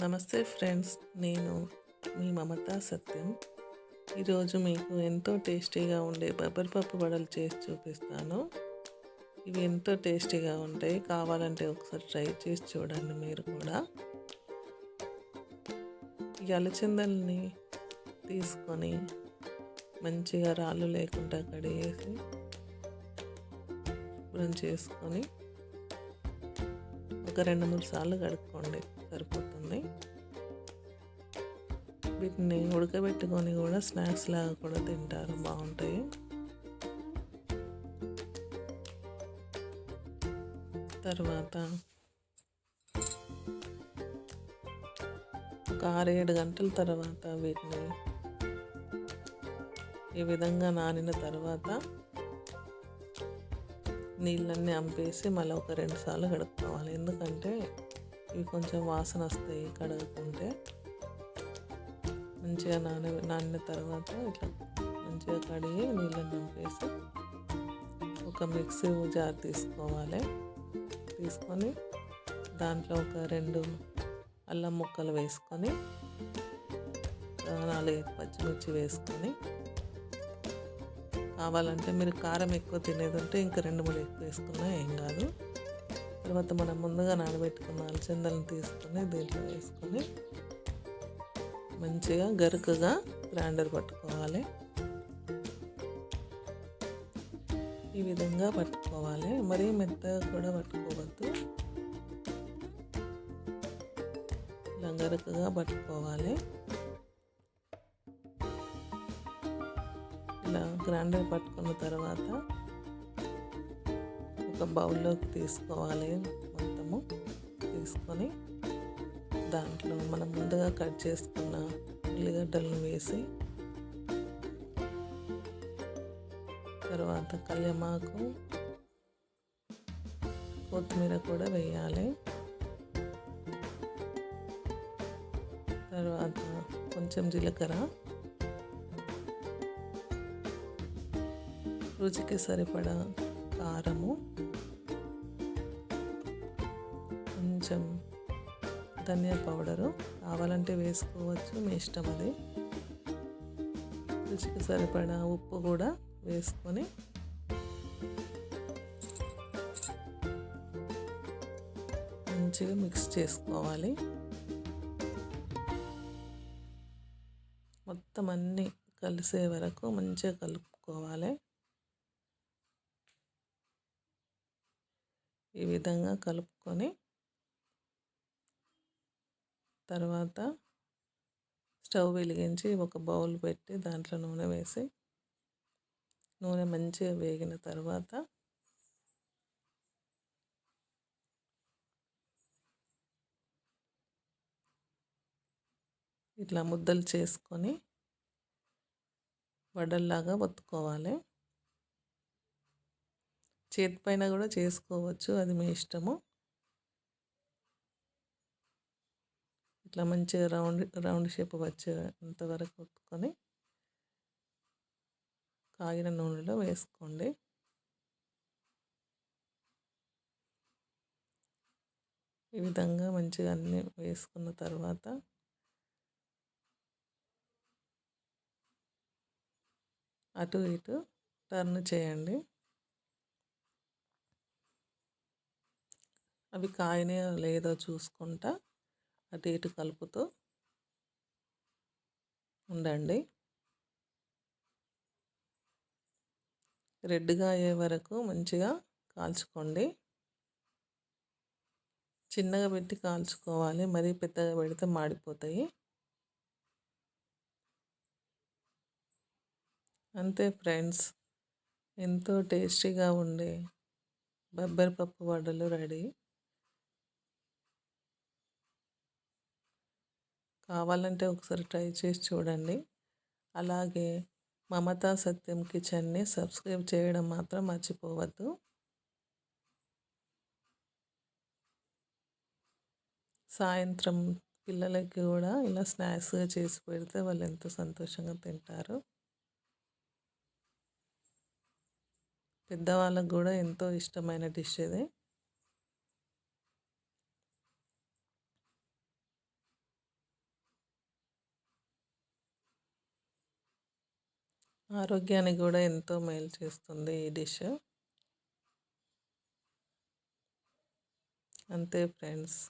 నమస్తే ఫ్రెండ్స్ నేను మీ మమతా సత్యం. ఈరోజు మీకు ఎంతో టేస్టీగా ఉండే బొబ్బరి పప్పు వడలు చేసి చూపిస్తాను. ఇవి ఎంతో టేస్టీగా ఉంటాయి కావాలంటే ఒకసారి ట్రై చేసి చూడండి మీరు కూడా. ఈ అలచిందల్ని తీసుకొని మంచిగా రాళ్ళు లేకుండా కడిగేసి శుభ్రం చేసుకొని ఒక రెండు మూడు సార్లు కడుక్కోండి. సరిపోతుంది. వీటిని ఉడకబెట్టుకొని కూడా స్నాక్స్ లాగా కూడా తింటారు. బాగుంటాయి. తర్వాత ఒక ఆరేడు గంటల తర్వాత వీటిని ఈ విధంగా నానిన తర్వాత నీళ్ళన్నీ అంపేసి మళ్ళీ ఒక రెండు సార్లు కడుక్కోవాలి. ఎందుకంటే ఇవి కొంచెం వాసన వస్తాయి కడుగుకుంటే మంచిగా నాన నానిన తర్వాత ఇట్లా మంచిగా కడిగి నీళ్ళని నింపేసి ఒక మిక్సీ జార్ తీసుకోవాలి. తీసుకొని దాంట్లో ఒక రెండు అల్లం ముక్కలు వేసుకొని నాలుగైదు పచ్చిమిర్చి వేసుకొని కావాలంటే మీరు కారం ఎక్కువ తినేదంటే ఇంకా రెండు మూడు ఎక్కువ వేసుకున్నా ఏం కాదు. తర్వాత మనం ముందుగా నానబెట్టుకున్న అలచందలను తీసుకొని దీంట్లో వేసుకొని మంచిగా గరుకుగా గ్రైండర్ పట్టుకోవాలి. ఈ విధంగా పట్టుకోవాలి. మరీ మెత్తగా కూడా పట్టుకోవద్దు. ఇలా గరుకుగా పట్టుకోవాలి. ఇట్లా గ్రైండర్ పట్టుకున్న తర్వాత ఒక బౌల్లోకి తీసుకోవాలి మొత్తము. తీసుకొని దాంట్లో మనం ముందుగా కట్ చేసుకున్న ఉల్లిగడ్డలను వేసి తర్వాత కళ్యమాకు కొత్తిమీర కూడా వేయాలి. తర్వాత కొంచెం జీలకర్ర రుచికి సరిపడా కారము కొంచెం ధనియా పౌడరు కావాలంటే వేసుకోవచ్చు మీ ఇష్టం అది. రుచికి సరిపడా ఉప్పు కూడా వేసుకొని మంచిగా మిక్స్ చేసుకోవాలి. మొత్తం అన్నీ కలిసే వరకు మంచిగా కలుపుకోవాలి. ఈ విధంగా కలుపుకొని తర్వాత స్టవ్ వెలిగించి ఒక బౌల్ పెట్టి దాంట్లో నూనె వేసి నూనె మంచిగా వేగిన తర్వాత ఇట్లా ముద్దలు చేసుకొని వడల్లాగా ఒత్తుకోవాలి. చేతి పైన కూడా చేసుకోవచ్చు. అది మీ ఇష్టము. ఇట్లా మంచిగా రౌండ్ రౌండ్ షేప్ వచ్చేంత వరకు ఒత్తుకొని కాగిన నూనెలో వేసుకోండి. ఈ విధంగా మంచిగా అన్నీ వేసుకున్న తర్వాత అటు ఇటు టర్న్ చేయండి. అవి కాయనే లేదో చూసుకుంటా అటు ఇటు కలుపుతూ ఉండండి. రెడ్గా అయ్యే వరకు మంచిగా కాల్చుకోండి. చిన్నగా పెట్టి కాల్చుకోవాలి మరీ పెద్దగా పెడితే మాడిపోతాయి. అంతే ఫ్రెండ్స్ ఎంతో టేస్టీగా ఉండే బొబ్బరి పప్పు వడలు రెడీ. కావాలంటే ఒకసారి ట్రై చేసి చూడండి. అలాగే మమతా సత్యం కిచెన్ని సబ్స్క్రైబ్ చేయడం మాత్రం మర్చిపోవద్దు. సాయంత్రం పిల్లలకి కూడా ఇలా స్నాక్స్గా చేసి పెడితే వాళ్ళు ఎంతో సంతోషంగా తింటారు. పెద్దవాళ్ళకు కూడా ఎంతో ఇష్టమైన డిష్ ఇది. ఆరోగ్యానికి కూడా ఎంతో మేలు చేస్తుంది ఈ డిష్. అంతే ఫ్రెండ్స్.